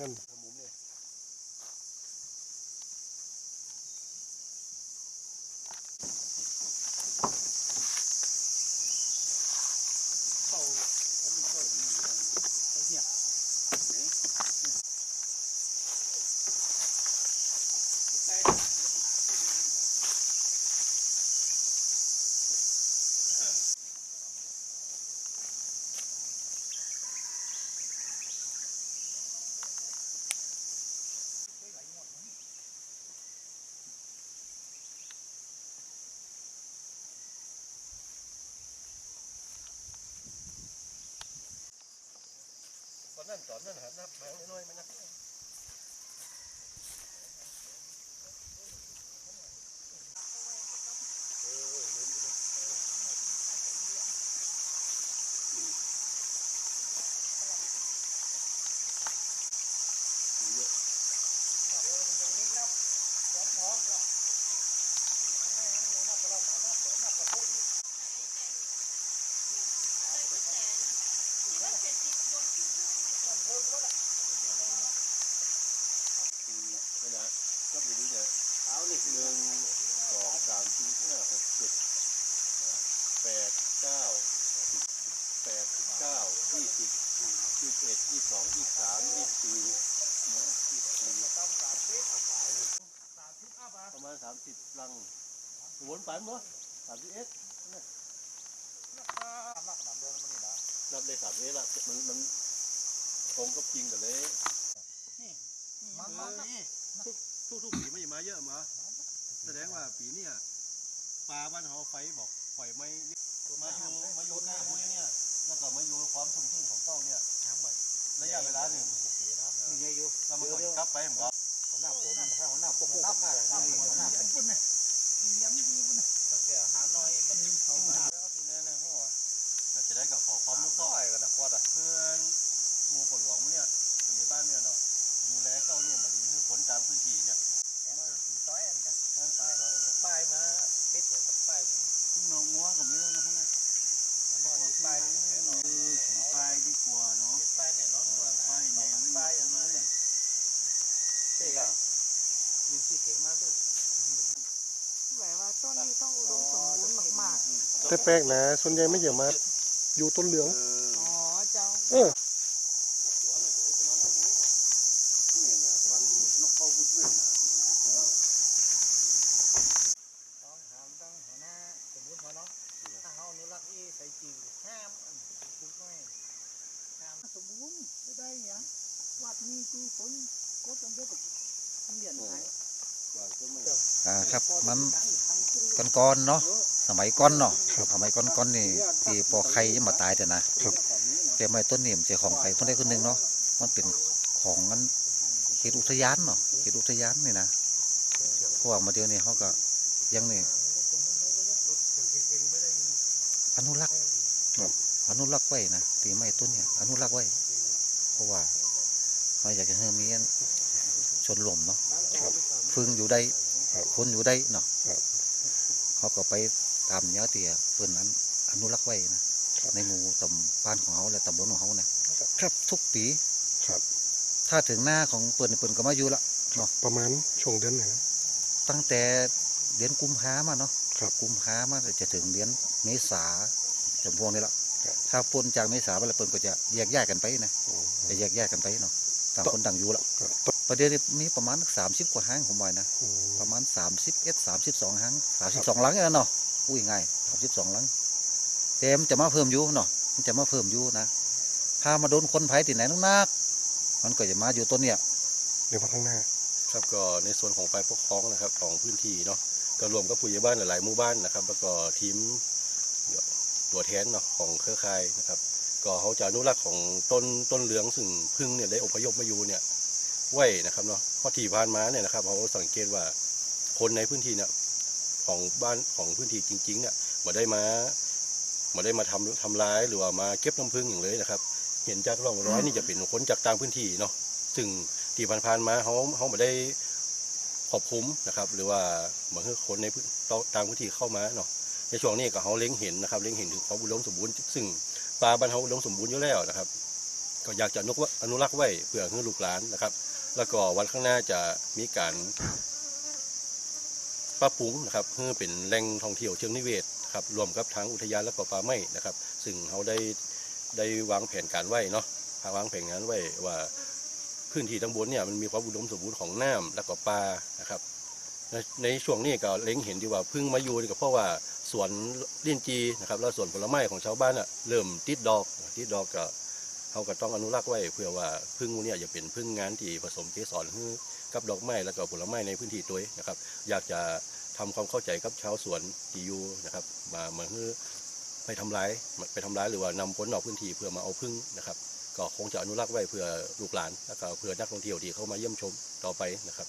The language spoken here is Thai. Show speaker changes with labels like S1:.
S1: นั่น
S2: มุมเนี่ย
S3: เข้าอันนี้เข้าอย่างนี้อยู่ได้เข้าเนี่ยตอ นนั้นตอนนั้นหาหน้าแผงน้อยๆมันนะ
S2: ไม่นะนับ ดูดิเนี่ย
S3: เท้านี่
S2: หนึ่งสองสามสี่ห้าหกเจ็ดแปดเก้าสิบแปดสิบเก้ายี่สิบยี่สิบเอ็ดยี่สิบสองยี่สิบสามยี่สิบสี่ยี่สิบสี่ประมาณสามสิบลังวนไปมั้งสามสิบเอ็ดนับได้สามเอ็ดละมันมัน ตรงกับจริงกันเลย
S3: มันมันนี่
S2: ทุกทุกทุกปีไม่มาเยอะมาแสดงว่าปีเนี้ยปลาบ้านเขาไฟบอกปล่อยไม่มาอยู่มาอยู่ใกล้ห้วยเนี่ยแล้วก็มาอยู่ความสมดุลของเต้าเนี่ยระยะเวลาหนึ่ง
S3: มีเยอะอยู่
S2: แล้วมันก็กลับไปผมก็
S3: หัวหน้าผมถ้าหัวหน้าปกหัวหน้าผ้าอะไรนี่หัวหน้าปุ่นเนี่ยเลี้ยงดีปุ่นเนี่ยแต่หาน้อยมันเข้ามาแล้วทีนี้เนี่ยหัว
S2: แต่จะได้กับขอความรู้
S3: ก็
S2: ก็
S3: ไอ้กันนะกวาดอะ
S2: เพื่อนห มู่ปนหลวงเนี่ยคนในบ้านเนี่ยเนาะดูแลเต้าเนี่ยเหมือนที่คนตามพื้นที่เนี่ย
S3: มาสีต้อยกัน
S2: ท่านสาย
S3: ป้ายมาปิดหัวกับป้าย
S1: น้องงัวกับมีเรื่องนะทั้งนั้น
S3: มันมีป้ายแน่นอน
S1: เออถึงไปดีกว่าเนาะ
S3: ป้ายแน่นอนกว่า
S1: ไปแนวไม่
S3: ป้าย
S1: มี
S3: มา
S1: เลย
S3: เด็กอะมีที่เข็งมาด้วย
S4: แบบว่าต้นนี้ต้องอุดมสมบูรณ์มาก
S1: แต่แปลกนะส่วนใหญ่ไม่เยอะมาอยู่ต้นเหลือง
S4: ๆอ๋อเจ้า
S1: เออ
S3: ต้องหามต้องหัวหน้าสมมุติพอเนาะถ้าเฮาอนุรักษ์อีใส่จิ๋วห้ามอันปลูกน้อยห้าม
S4: สมบูรณ์ไม่ได้ยังวัดนี้คือฝนกดลงเยอะกับเปลี่ยนไป
S5: อ่าครับมันก้อนๆเนาะสมัยก้อนเนาะสมัยก้อนๆนี่ที่ปอไข่ยังมาตายแต่นะครับ แต่ไม่ต้นนี่มันจะของใครคนใดคนหนึ่งเนาะมันเป็นของนั้นเขตอุทยานเนาะเขตอุทยานนี่นะเพราะว่ามาเดียวนี่เขาก็ยังนี่อนุรักษ์อนุรักษ์ไว้นะตีไม้ต้นเนี่ยอนุรักษ์ไว้ เพราะว่าเขาอยากจะให้มีอันชนลมเนาะฟึงอยู่ได้
S1: ครับ
S5: คนอยู่ได้เนาะ
S1: ครับ
S5: เขาก็ไปตามเนื้อเตียเพื่อนนั้นอนุรักษ์ไว้นะครับ ในหมู่ตำบ้านของเขาและตำบลของเขานะครับทุกปี
S1: ครับ
S5: ถ้าถึงหน้าของเปิ่นเปิ่นก็มาอยู่ละ
S1: ประมาณช่วงเดือนไหนนะ
S5: ตั้งแต่เดือนกุมภามาเนาะ
S1: ครับ
S5: กุมภามาจะถึงเดือนเมษาจำพวงนี้ละ
S1: ครับ
S5: ถ้าปนจากเมษาไปแล้วเปิ่นก็จะแยกแยกกันไปนะ
S1: อ๋อ
S5: จะแยกแยกกันไปเนาะต่างคนต่างอยู่ละ
S1: ครับต
S5: ประเดี๋ยวนี้มีประมาณสามสิบกว่าห้างผมว่านะ
S1: อ๋อ
S5: ประมาณสามสิบเอ็ดสามสิบสองครั้งสามสิบสองหลังนี่นเนาะอุ้ยง่ายสามสิบสองหลัง แต่มันจะมาเพิ่มอยู่เนาะมันจะมาเพิ่มอยู่นะถ้ามาโดนคนไผ่ที่ไหนนักๆมันก็จะมาอยู่ต้นเนี่ย
S1: เดี๋ยวมาข้างหน้า
S2: ครับก็ในส่วนของฝ่ายปกครองนะครับของพื้นที่เนาะก็รวมกับผู้ใหญ่บ้านหลายๆหมู่บ้านนะครับ แล้วก็ทีมตัวแทนเนาะของเครือข่ายนะครับ ก็เขาจะอนุรักษ์ของต้นต้นเหลืองซึ่งพึ่งเนี่ยได้อพยพมาอยู่เนี่ยไว้นะครับเนาะเพราะที่ผ่านมาเนี่ยนะครับเขาสังเกตว่าคนในพื้นที่เนี่ยของบ้านของพื้นที่จริงๆเนี่ยมาได้มา มาได้มาทำทำร้ายหรือว่ามาเก็บน้ำพึ่งอย่างเลยนะครับ เห็นจากร่องรอยนี่จะเป็นคนจากต่างพื้นที่เนาะซึ่งที่ผ่านๆมาเขาเขาไม่ได้ขอบคุ้มนะครับ หรือว่าเหมือนคนในต่างพื้นที่เข้ามาเนาะในช่วงนี้ก็เขาเล็งเห็นนะครับเล็งเห็นถึงความอุดมสมบูรณ์ซึ่งปลาบ้านเขาอุดมสมบูรณ์อยู่แล้วนะครับ ก็อยากจะนุวะอนุรักษ์ไว้เพื่อให้ลูกหลานนะครับ แล้วก็วันข้างหน้าจะมีการปรับปรุงนะครับเพื่อเป็นแหล่งท่องเที่ยวเชิงนิเวศ ครับรวมกับทางอุทยานและก็ป่าไม้นะครับ ซึ่งเขาได้ได้วางแผนการไว้เนาะวางแผนงานไว้ว่าพื้นที่ทั้งบนเนี่ยมันมีความอุดมสมบูรณ์ของน้ำและก็ป่านะครับในช่วงนี้ก็เล็งเห็นดีว่าพึ่งมาอยู่นี่ก็เพราะว่าสวนลิ้นจีนะครับแล้วสวนผลไม้ของชาวบ้านอะเริ่มติดดอกติดดอกก็เขาก็ต้องอนุรักษ์ไว้ เพื่อว่าพึ่งเนี่ยอย่าเป็นพึ่งงานที่ผสมเกสรกับดอกไม้แล้วก็ผลไม้ในพื้นที่ตัวเองนะครับ อยากจะ ทำความเข้าใจกับชาวสวนทียูนะครับ มาเหมือนไปทำร้ายไปทำร้ายหรือว่านำคนออกพื้นที่เพื่อมาเอาพึ่งนะครับ ก็คงจะอนุรักษ์ไว้เพื่อลูกหลานแล้วก็เพื่อนักท่องเที่ยวที่เข้ามาเยี่ยมชมต่อไปนะครับ